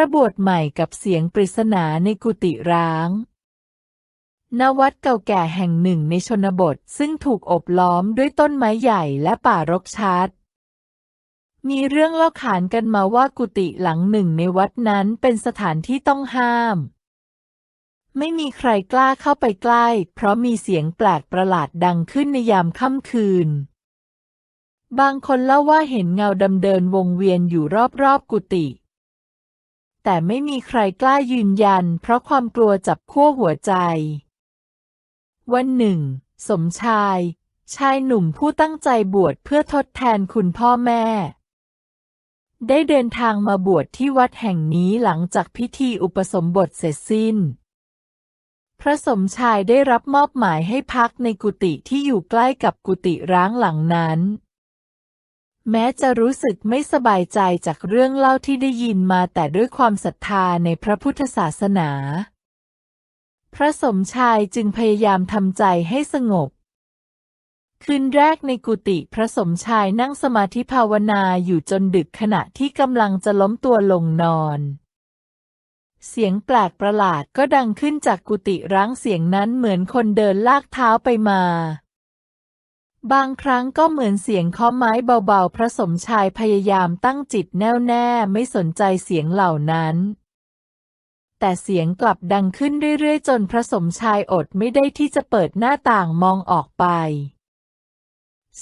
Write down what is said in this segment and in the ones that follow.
ระบวชใหม่กับเสียงปริศนาในกุฏิร้างณวัดเก่าแก่แห่งหนึ่งในชนบทซึ่งถูกโอบล้อมด้วยต้นไม้ใหญ่และป่ารกชัด มีเรื่องเล่าขานกันมาว่ากุฏิหลังหนึ่งในวัดนั้นเป็นสถานที่ต้องห้าม ไม่มีใครกล้าเข้าไปใกล้ เพราะมีเสียงแปลกประหลาดดังขึ้นในยามค่ำคืน บางคนเล่าว่าเห็นเงาดำเดินวงเวียนอยู่รอบๆกุฏิ แต่ไม่มีใครกล้ายืนยัน เพราะความกลัวจับขั้วหัวใจ วันหนึ่ง สมชาย ชายหนุ่มผู้ตั้งใจบวชเพื่อทดแทนคุณพ่อแม่ ได้เดินทางมาบวชที่วัดแห่งนี้หลังจากพิธีอุปสมบทเสร็จสิ้น พระสมชายได้รับมอบหมายให้พักในกุฏิที่อยู่ใกล้กับกุฏิร้างหลังนั้น แม้จะรู้สึกไม่สบายใจจากเรื่องเล่าที่ได้ยินมาแต่ด้วยความศรัทธาในพระพุทธศาสนา พระสมชายจึงพยายามทำใจให้สงบ คืนแรกในกุฏิพระสมชายนั่งสมาธิภาวนาอยู่จนดึกขณะที่กำลังจะล้มตัวลงนอน เสียงแปลกประหลาดก็ดังขึ้นจากกุฏิร้างเสียงนั้นเหมือนคนเดินลากเท้าไปมา บางครั้งก็เหมือนเสียงเคาะไม้เบาๆ พระสมชายพยายามตั้งจิตแน่วแน่ไม่สนใจเสียงเหล่านั้น แต่เสียงกลับดังขึ้นเรื่อยๆ จนพระสมชายอดไม่ได้ที่จะเปิดหน้าต่างมองออกไป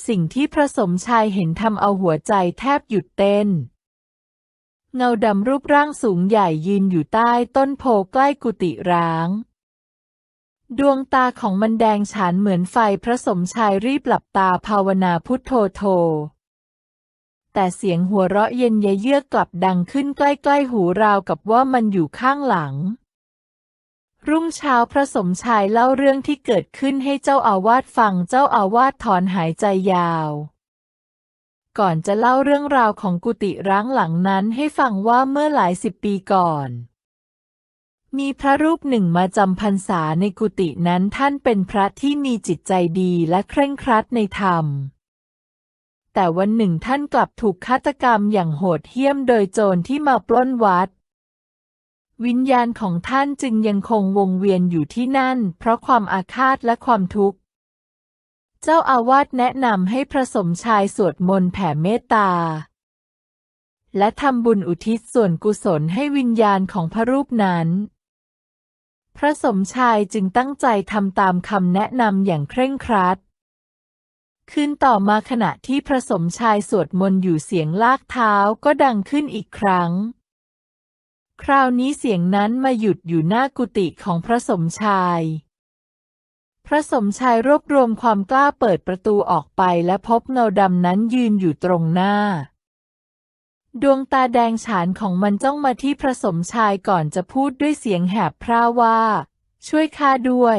สิ่งที่พระสมชายเห็นทำเอาหัวใจแทบหยุดเต้น เงาดำรูปร่างสูงใหญ่ยืนอยู่ใต้ต้นโพใกล้กุฏิร้าง ดวงตาของมันแดงฉานเหมือนไฟพระสมชายรีบหลับตาภาวนาพุทโธโธ แต่เสียงหัวเราะเย็นเยือกกลับดังขึ้นใกล้ ๆ หูราวกับว่ามันอยู่ข้างหลัง รุ่งเช้าพระสมชายเล่าเรื่องที่เกิดขึ้นให้เจ้าอาวาสฟังเจ้าอาวาสถอนหายใจยาว ก่อนจะเล่าเรื่องราวของกุฏิร้างหลังนั้นให้ฟังว่าเมื่อหลายสิบปีก่อน มีพระรูปหนึ่งมาจำพรรษาในกุฏินั้นท่านเป็นพระที่มีจิตใจดีและเคร่งครัดในธรรม แต่วันหนึ่งท่านกลับถูกฆาตกรรมอย่างโหดเหี้ยมโดยโจรที่มาปล้นวัด วิญญาณของท่านจึงยังคงวงเวียนอยู่ที่นั่น เพราะความอาฆาตและความทุกข์ เจ้าอาวาสแนะนำให้พระสมชายสวดมนต์แผ่เมตตาและทำบุญอุทิศส่วนกุศลให้วิญญาณของพระรูปนั้น พระสมชายจึงตั้งใจทำตามคำแนะนำอย่างเคร่งครัด คืนต่อมาขณะที่พระสมชายสวดมนต์อยู่เสียงลากเท้าก็ดังขึ้นอีกครั้ง คราวนี้เสียงนั้นมาหยุดอยู่หน้ากุฏิของพระสมชาย พระสมชายรวบรวมความกล้าเปิดประตูออกไปและพบเงาดำนั้นยืนอยู่ตรงหน้า ดวงตาแดงฉานของมันจ้องมาที่พระสมชายก่อนจะพูดด้วยเสียงแหบพร่าว่า ช่วยข้าด้วย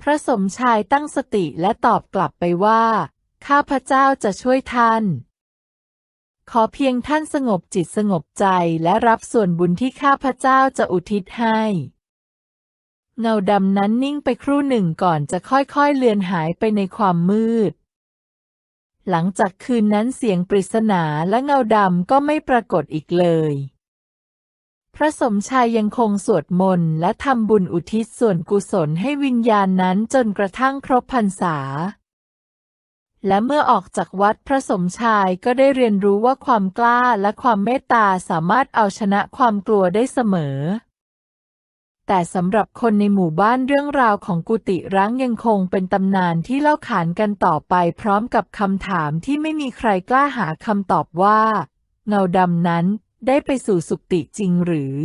พระสมชายตั้งสติและตอบกลับไปว่า ข้าพระเจ้าจะช่วยท่าน ขอเพียงท่านสงบจิตสงบใจและรับส่วนบุญที่ข้าพระเจ้าจะอุทิศให้เงาดำนั้นนิ่งไปครู่หนึ่งก่อนจะค่อยๆเลือนหายไปในความมืด หลังจากคืนนั้นเสียงปริศนาและเงาดำก็ไม่ปรากฏอีกเลย พระสมชายยังคงสวดมนต์และทำบุญอุทิศส่วนกุศลให้วิญญาณนั้นจนกระทั่งครบพรรษา และเมื่อออกจากวัดพระสมชายก็ได้เรียนรู้ว่าความกล้าและความเมตตาสามารถเอาชนะความกลัวได้เสมอ แต่สำหรับคนในหมู่บ้านเรื่องราวของกุฏิร้างยังคงเป็นตำนานที่เล่าขานกันต่อไปพร้อมกับคำถามที่ไม่มีใครกล้าหาคำตอบว่า เงาดำนั้นได้ไปสู่สุคติจริงหรือ